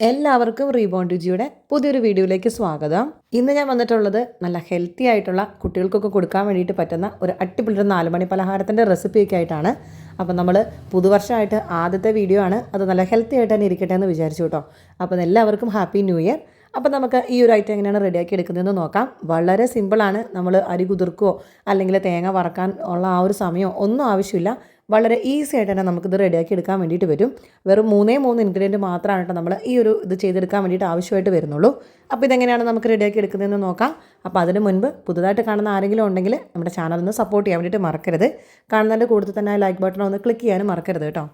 എല്ലാവർക്കും റീബോൺ രുചിയുടെ പുതിയൊരു വീഡിയോയിലേക്ക് സ്വാഗതം. ഇന്ന് ഞാൻ വന്നിട്ടുള്ളത് നല്ല ഹെൽത്തി ആയിട്ടുള്ള കുട്ടികൾക്കൊക്കെ കൊടുക്കാൻ വേണ്ടിയിട്ട് പറ്റുന്ന ഒരു അടിപൊളി ഒരു നാല് മണി പലഹാരത്തിന്റെ റെസിപ്പിയൊക്കെ ആയിട്ടാണ്. അപ്പം നമ്മൾ പുതുവർഷമായിട്ട് ആദ്യത്തെ വീഡിയോ ആണ്. അത് നല്ല ഹെൽത്തി ആയിട്ട് തന്നെ ഇരിക്കട്ടെ എന്ന് വിചാരിച്ചു കേട്ടോ. അപ്പം എല്ലാവർക്കും ഹാപ്പി ന്യൂ ഇയർ അപ്പം നമുക്ക് ഈ ഒരു ഐറ്റം എങ്ങനെയാണ് റെഡിയാക്കി എടുക്കുന്നതെന്ന് നോക്കാം. വളരെ സിമ്പിളാണ് നമ്മൾ അരി കുതിർക്കുകയോ അല്ലെങ്കിൽ തേങ്ങ വറക്കാൻ ഉള്ള ആ ഒരു സമയമോ ഒന്നും ആവശ്യമില്ല. വളരെ ഈസി ആയിട്ട് തന്നെ നമുക്കിത് റെഡിയാക്കി എടുക്കാൻ വേണ്ടിയിട്ട് വരും. വെറും മൂന്നേ മൂന്ന് ഇൻഗ്രീഡിയന്റ് മാത്രമാണ് കേട്ടോ നമ്മൾ ഈ ഒരു ഇത് ചെയ്തെടുക്കാൻ വേണ്ടിയിട്ട് ആവശ്യമായിട്ട് വരുന്നുള്ളൂ. അപ്പോൾ ഇതെങ്ങനെയാണ് നമുക്ക് റെഡിയാക്കി എടുക്കുന്നതെന്ന് നോക്കാം. അപ്പോൾ അതിന് മുൻപ് പുതുതായിട്ട് കാണുന്ന ആരെങ്കിലും ഉണ്ടെങ്കിൽ നമ്മുടെ ചാനൽ ഒന്ന് സപ്പോർട്ട് ചെയ്യാൻ വേണ്ടിയിട്ട് മറക്കരുത്. കാണുന്നതിന്റെ കൂടുതൽ തന്നെ ലൈക്ക് ബട്ടൺ ഒന്ന് ക്ലിക്ക് ചെയ്യാനും മറക്കരുത് കേട്ടോ.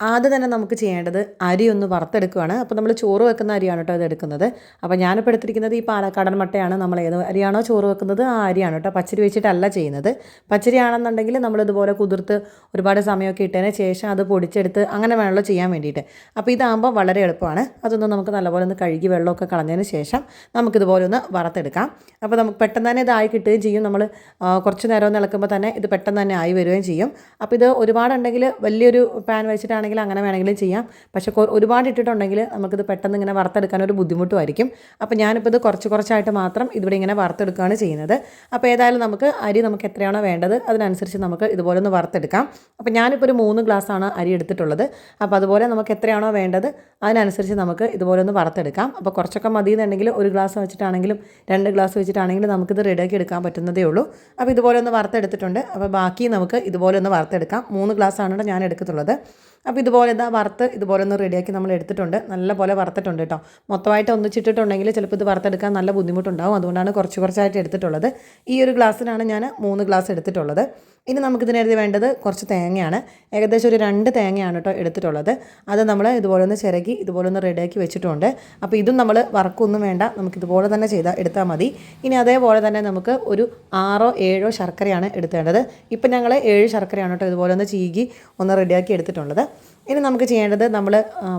ആദ്യം തന്നെ നമുക്ക് ചെയ്യേണ്ടത് അരി ഒന്ന് വറുത്തെടുക്കുകയാണ്. അപ്പോൾ നമ്മൾ ചോറ് വെക്കുന്ന അരിയാണ് കേട്ടോ ഇത് എടുക്കുന്നത്. അപ്പോൾ ഞാനിപ്പോൾ എടുത്തിരിക്കുന്നത് ഈ പാലക്കാടൻ മട്ടയാണ്. നമ്മൾ ഏത് അരിയാണോ ചോറ് വെക്കുന്നത് ആ അരിയാണ് കേട്ടോ പച്ചരി വെച്ചിട്ടല്ല ചെയ്യുന്നത്. പച്ചരി ആണെന്നുണ്ടെങ്കിൽ നമ്മൾ ഇതുപോലെ കുതിർത്ത് ഒരുപാട് സമയമൊക്കെ ഇട്ടതിന് ശേഷം അത് പൊടിച്ചെടുത്ത് അങ്ങനെ വേണമല്ലോ ചെയ്യാൻ വേണ്ടിയിട്ട്. അപ്പോൾ ഇതാകുമ്പോൾ വളരെ എളുപ്പമാണ്. അതൊന്ന് നമുക്ക് നല്ലപോലെ ഒന്ന് കഴുകി വെള്ളമൊക്കെ കളഞ്ഞതിന് ശേഷം നമുക്കിതുപോലെ ഒന്ന് വറുത്തെടുക്കാം. അപ്പോൾ നമുക്ക് പെട്ടെന്ന് തന്നെ ഇതായി കിട്ടുകയും ചെയ്യും. നമ്മൾ കുറച്ച് നേരം ഒന്ന് ഇളക്കുമ്പോൾ തന്നെ ഇത് പെട്ടെന്ന് തന്നെ ആയി വരികയും ചെയ്യും. അപ്പോൾ ഇത് ഒരുപാടുണ്ടെങ്കിൽ വലിയൊരു പാൻ വെച്ചിട്ടാണ് ആണെങ്കിൽ അങ്ങനെ വേണമെങ്കിലും ചെയ്യാം. പക്ഷേ ഒരുപാട് ഇട്ടിട്ടുണ്ടെങ്കിൽ നമുക്കിത് പെട്ടെന്ന് ഇങ്ങനെ വറുത്തെടുക്കാൻ ഒരു ബുദ്ധിമുട്ടുമായിരിക്കും അപ്പോൾ ഞാനിപ്പോൾ ഇത് കുറച്ച് കുറച്ചായിട്ട് മാത്രം ഇതിവിടെ ഇങ്ങനെ വറുത്തെടുക്കുകയാണ് ചെയ്യുന്നത്. അപ്പോൾ ഏതായാലും നമുക്ക് അരി നമുക്ക് എത്രയാണോ വേണ്ടത് അതിനനുസരിച്ച് നമുക്ക് ഇതുപോലെ ഒന്ന് വറുത്തെടുക്കാം. അപ്പോൾ ഞാനിപ്പോൾ ഒരു മൂന്ന് ഗ്ലാസ്സാണ് അരി എടുത്തിട്ടുള്ളത്. അപ്പോൾ അതുപോലെ നമുക്ക് എത്രയാണോ വേണ്ടത് അതിനനുസരിച്ച് നമുക്ക് ഇതുപോലെ ഒന്ന് വറുത്തെടുക്കാം. അപ്പോൾ കുറച്ചൊക്കെ മതി എന്നുണ്ടെങ്കിൽ ഒരു ഗ്ലാസ് വെച്ചിട്ടാണെങ്കിലും രണ്ട് ഗ്ലാസ് വെച്ചിട്ടാണെങ്കിലും നമുക്കിത് റെഡിയാക്കി എടുക്കാൻ പറ്റുന്നതേ ഉള്ളൂ. അപ്പോൾ ഇതുപോലെ ഒന്ന് വറുത്തെടുത്തിട്ടുണ്ട്. അപ്പോൾ ബാക്കി നമുക്ക് ഇതുപോലെ ഒന്ന് വറുത്തെടുക്കാം. മൂന്ന് ഗ്ലാസ് ആണ് ഞാൻ എടുക്കത്തുള്ളത് അപ്പോൾ ഇതുപോലെ ഇതാ വറുത്ത് ഇതുപോലെ ഒന്ന് റെഡിയാക്കി നമ്മൾ എടുത്തിട്ടുണ്ട്. നല്ല പോലെ വറുത്തിട്ടുണ്ട് കേട്ടോ. മൊത്തമായിട്ട് ഒന്നിച്ചിട്ടിട്ടുണ്ടെങ്കിൽ ചിലപ്പോൾ ഇത് വറുത്തെടുക്കാൻ നല്ല ബുദ്ധിമുട്ടുണ്ടാവും. അതുകൊണ്ടാണ് കുറച്ച് കുറച്ചായിട്ട് എടുത്തിട്ടുള്ളത്. ഈ ഒരു ഗ്ലാസ്സിനാണ് ഞാൻ മൂന്ന് ഗ്ലാസ് എടുത്തിട്ടുള്ളത്. ഇനി നമുക്കിതിനെഴുതി വേണ്ടത് കുറച്ച് തേങ്ങയാണ്. ഏകദേശം ഒരു രണ്ട് തേങ്ങയാണ് കേട്ടോ എടുത്തിട്ടുള്ളത്. അത് നമ്മൾ ഇതുപോലെ ഒന്ന് ചിരകി ഇതുപോലെ ഒന്ന് റെഡിയാക്കി വെച്ചിട്ടുണ്ട്. അപ്പോൾ ഇതും നമ്മൾ വറക്കൊന്നും വേണ്ട നമുക്ക് ഇതുപോലെ തന്നെ ചെയ്താൽ എടുത്താൽ മതി. ഇനി അതേപോലെ തന്നെ നമുക്ക് ഒരു ആറോ ഏഴോ ശർക്കരയാണ് എടുത്തേണ്ടത്. ഇപ്പം ഞങ്ങൾ ഏഴ് ശർക്കരയാണ് കേട്ടോ ഇതുപോലെ ഒന്ന് ചീകി ഒന്ന് റെഡിയാക്കി എടുത്തിട്ടുള്ളത്. ഇനി നമുക്ക് ചെയ്യേണ്ടത് നമ്മൾ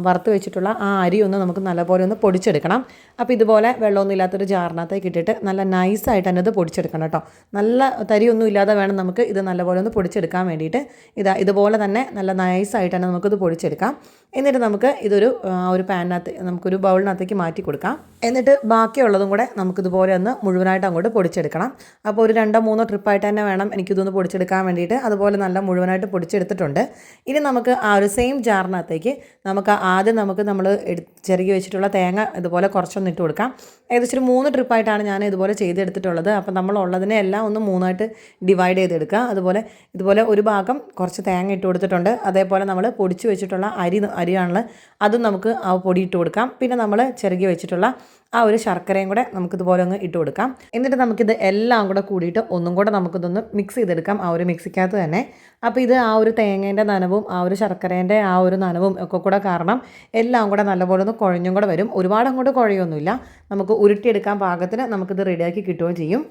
വറുത്ത് വെച്ചിട്ടുള്ള ആ അരി ഒന്ന് നമുക്ക് നല്ലപോലെ ഒന്ന് പൊടിച്ചെടുക്കണം. അപ്പോൾ ഇതുപോലെ വെള്ളമൊന്നും ഇല്ലാത്തൊരു ജാറിനകത്തേക്ക് ഇട്ടിട്ട് നല്ല നൈസായിട്ട് തന്നെ ഇത് പൊടിച്ചെടുക്കണം കേട്ടോ. നല്ല തരിയൊന്നും ഇല്ലാതെ വേണം നമുക്ക് ഇത് നല്ലപോലെ ഒന്ന് പൊടിച്ചെടുക്കാൻ വേണ്ടിയിട്ട്. ഇതാ ഇതുപോലെ തന്നെ നല്ല നൈസായിട്ട് തന്നെ നമുക്കിത് പൊടിച്ചെടുക്കാം. എന്നിട്ട് നമുക്ക് ഇതൊരു ഒരു പാനിനകത്ത് നമുക്കൊരു ബൗളിനകത്തേക്ക് മാറ്റി കൊടുക്കാം. എന്നിട്ട് ബാക്കിയുള്ളതും കൂടെ നമുക്കിതുപോലെ ഒന്ന് മുഴുവനായിട്ട് അങ്ങോട്ട് പൊടിച്ചെടുക്കണം. അപ്പോൾ ഒരു രണ്ടോ മൂന്നോ ട്രിപ്പായിട്ട് തന്നെ വേണം എനിക്കിതൊന്ന് പൊടിച്ചെടുക്കാൻ വേണ്ടിയിട്ട്. അതുപോലെ നല്ല മുഴുവനായിട്ട് പൊടിച്ചെടുത്തിട്ടുണ്ട്. ഇനി നമുക്ക് ആ ഒരു സെയിം ജാറിനകത്തേക്ക് നമുക്ക് ആദ്യം നമുക്ക് നമ്മൾ ചെറുകി വെച്ചിട്ടുള്ള തേങ്ങ ഇതുപോലെ കുറച്ചൊന്ന് ഇട്ട് കൊടുക്കാം. ഏകദേശം ഒരു മൂന്ന് ട്രിപ്പായിട്ടാണ് ഞാൻ ഇതുപോലെ ചെയ്തെടുത്തിട്ടുള്ളത്. അപ്പോൾ നമ്മൾ ഉള്ളതിനെ എല്ലാം ഒന്ന് മൂന്നായിട്ട് ഡിവൈഡ് ചെയ്തെടുക്കുക. അതുപോലെ ഇതുപോലെ ഒരു ഭാഗം കുറച്ച് തേങ്ങ ഇട്ട് കൊടുത്തിട്ടുണ്ട്. അതേപോലെ നമ്മൾ പൊടിച്ച് വെച്ചിട്ടുള്ള അരി അരിയാണല്ലോ അതും നമുക്ക് ആ പൊടി ഇട്ട് കൊടുക്കാം. പിന്നെ നമ്മൾ ചെറുകി വെച്ചിട്ടുള്ള ആ ഒരു ശർക്കരയും കൂടെ നമുക്കിതുപോലെ ഒന്ന് ഇട്ട് കൊടുക്കാം. എന്നിട്ട് നമുക്കിത് എല്ലാം കൂടെ കൂടിയിട്ട് ഒന്നും കൂടെ നമുക്കിതൊന്ന് മിക്സ് ചെയ്തെടുക്കാം ആ ഒരു മിക്സിക്കകത്ത് തന്നെ. അപ്പോൾ ഇത് ആ ഒരു തേങ്ങേന്റെ നനവും ആ ഒരു ശർക്കരേന്റെ ആ ഒരു നനവും ഒക്കെ കൂടെ കാരണം എല്ലാം കൂടെ നല്ലപോലെ ഒന്ന് കുഴഞ്ഞും കൂടെ വരും. ഒരുപാട് അങ്ങോട്ട് കുഴയൊന്നുമില്ല. നമുക്ക് ഉരുട്ടിയെടുക്കാൻ പാകത്തിന് നമുക്കിത് റെഡിയാക്കി കിട്ടുകയും ചെയ്യും.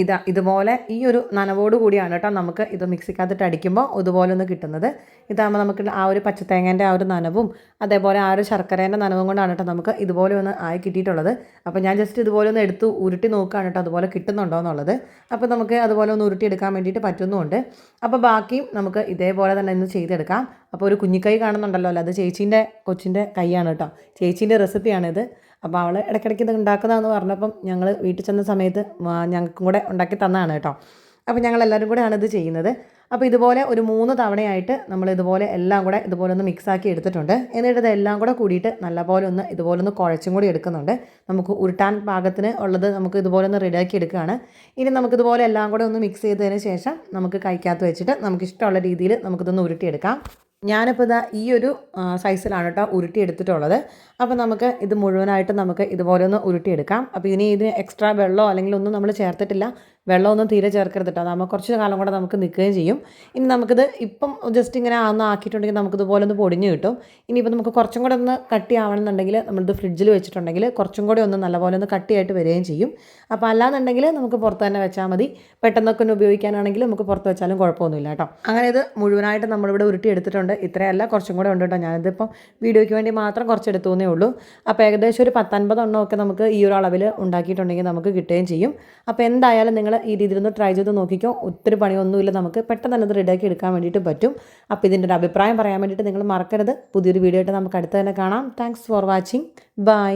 ഇതാ ഇതുപോലെ ഈ ഒരു നനവോട് കൂടിയാണ് കേട്ടോ നമുക്ക് ഇത് മിക്സിക്കകത്തിട്ട് അടിക്കുമ്പോൾ ഇതുപോലെ ഒന്ന് കിട്ടുന്നത്. ഇതാകുമ്പോൾ നമുക്ക് ആ ഒരു പച്ചത്തേങ്ങേന്റെ ആ ഒരു നനവും അതേപോലെ ആ ഒരു ശർക്കരേന്റെ നനവും കൊണ്ടാണ് കേട്ടോ നമുക്ക് ഇതുപോലെ ഒന്ന് ആയി കിട്ടിയിട്ടുള്ളത്. അപ്പോൾ ഞാൻ ജസ്റ്റ് ഇതുപോലെ ഒന്ന് എടുത്ത് ഉരുട്ടി നോക്കുകയാണ് കേട്ടോ അതുപോലെ കിട്ടുന്നുണ്ടോ എന്നുള്ളത്. അപ്പോൾ നമുക്ക് അതുപോലെ ഒന്ന് ഉരുട്ടി എടുക്കാൻ വേണ്ടിയിട്ട് പറ്റുന്നുമുണ്ട് അപ്പോൾ ബാക്കിയും നമുക്ക് ഇതേപോലെ തന്നെ ഇന്ന് ചെയ്തെടുക്കാം. അപ്പോൾ ഒരു കുഞ്ഞിക്കൈ കാണുന്നുണ്ടല്ലോ അല്ല? അത് ചേച്ചീന്റെ കൊച്ചിന്റെ കൈയാണ് കേട്ടോ. ചേച്ചീന്റെ റെസിപ്പിയാണിത്. അപ്പോൾ അവൾ ഇടയ്ക്കിടയ്ക്ക് ഇത് ഉണ്ടാക്കുന്നതെന്ന് പറഞ്ഞപ്പം ഞങ്ങൾ വീട്ടിൽ ചെന്ന സമയത്ത് ഞങ്ങൾക്കും കൂടെ ഉണ്ടാക്കി തന്നതാണ് കേട്ടോ. അപ്പോൾ ഞങ്ങൾ എല്ലാവരും കൂടെയാണ് ഇത് ചെയ്യുന്നത്. അപ്പോൾ ഇതുപോലെ ഒരു മൂന്ന് തവണയായിട്ട് നമ്മൾ ഇതുപോലെ എല്ലാം കൂടെ ഇതുപോലെ ഒന്ന് മിക്സാക്കി എടുത്തിട്ടുണ്ട്. എന്നിട്ട് ഇതെല്ലാം കൂടെ കൂടിയിട്ട് നല്ലപോലെ ഒന്ന് ഇതുപോലെ ഒന്ന് കുഴച്ചും കൂടി എടുക്കുന്നുണ്ട്. നമുക്ക് ഉരുട്ടാൻ പാകത്തിന് ഉള്ളത് നമുക്ക് ഇതുപോലെ ഒന്ന് റെഡിയാക്കി എടുക്കുകയാണ്. ഇനി നമുക്കിതുപോലെ എല്ലാം കൂടെ ഒന്ന് മിക്സ് ചെയ്തതിന് ശേഷം നമുക്ക് കൈക്കകത്ത് വെച്ചിട്ട് നമുക്ക് ഇഷ്ടമുള്ള രീതിയിൽ നമുക്കിതൊന്ന് ഉരുട്ടിയെടുക്കാം. ഞാനിപ്പോൾ ഇതാ ഈ ഒരു സൈസിലാണ് കേട്ടോ ഉരുട്ടി എടുത്തിട്ടുള്ളത്. അപ്പോൾ നമുക്ക് ഇത് മുഴുവനായിട്ട് നമുക്ക് ഇതുപോലെ ഒന്ന് ഉരുട്ടിയെടുക്കാം. അപ്പോൾ ഇനി ഇതിന് എക്സ്ട്രാ വെള്ളമോ അല്ലെങ്കിൽ ഒന്നും നമ്മൾ ചേർത്തിട്ടില്ല. വെള്ളമൊന്നും തീരെ ചേർക്കരുത് കേട്ടോ നമ്മൾ കുറച്ച് കാലം കൂടെ നമുക്ക് നിൽക്കുകയും ചെയ്യും. ഇനി നമുക്കിത് ഇപ്പം ജസ്റ്റ് ഇങ്ങനെ ഒന്ന് ആക്കിയിട്ടുണ്ടെങ്കിൽ നമുക്കിതുപോലെ ഒന്ന് പൊടിഞ്ഞ് കിട്ടും. ഇനിയിപ്പോൾ നമുക്ക് കുറച്ചും കൂടെ ഒന്ന് കട്ടി ആവണമെന്നുണ്ടെങ്കിൽ നമ്മളിത് ഫ്രിഡ്ജിൽ വെച്ചിട്ടുണ്ടെങ്കിൽ കുറച്ചും കൂടെ ഒന്ന് നല്ലപോലെ ഒന്ന് കട്ടിയായിട്ട് വരികയും ചെയ്യും. അപ്പോൾ അല്ലാന്നുണ്ടെങ്കിൽ നമുക്ക് പുറത്ത് തന്നെ വെച്ചാൽ മതി. പെട്ടെന്നൊക്കെ ഒന്ന് ഉപയോഗിക്കാനാണെങ്കിൽ നമുക്ക് പുറത്ത് വെച്ചാലും കുഴപ്പമൊന്നുമില്ല കേട്ടോ. അങ്ങനെ ഇത് മുഴുവനായിട്ട് നമ്മളിവിടെ ഉരുട്ടി എടുത്തിട്ടുണ്ട്. ഇത്രയല്ല കുറച്ചും കൂടെ ഉണ്ട് കേട്ടോ. ഞാനിതിപ്പം വീഡിയോയ്ക്ക് വേണ്ടി മാത്രം കുറച്ച് എടുത്തുവെന്നേ ഉള്ളൂ. അപ്പോൾ ഏകദേശം ഒരു പത്തൊൻപത് എണ്ണമൊക്കെ നമുക്ക് ഈ ഒരു അളവിൽ ഉണ്ടാക്കിയിട്ടുണ്ടെങ്കിൽ നമുക്ക് കിട്ടുകയും ചെയ്യും. അപ്പോൾ എന്തായാലും നിങ്ങൾ ഈ രീതിയിലൊന്ന് ട്രൈ ചെയ്ത് നോക്കിക്കോ. ഒത്തിരി പണിയൊന്നുമില്ല നമുക്ക്. പെട്ടെന്ന് തന്നെ അത് റെഡിയാക്കി എടുക്കാൻ വേണ്ടിയിട്ട് പറ്റും. അപ്പോൾ ഇതിന്റെ ഒരു അഭിപ്രായം പറയാൻ വേണ്ടിയിട്ട് നിങ്ങൾ മറക്കരുത്. പുതിയൊരു വീഡിയോ ആയിട്ട് നമുക്ക് അടുത്ത് തന്നെ കാണാം. Thanks for watching bye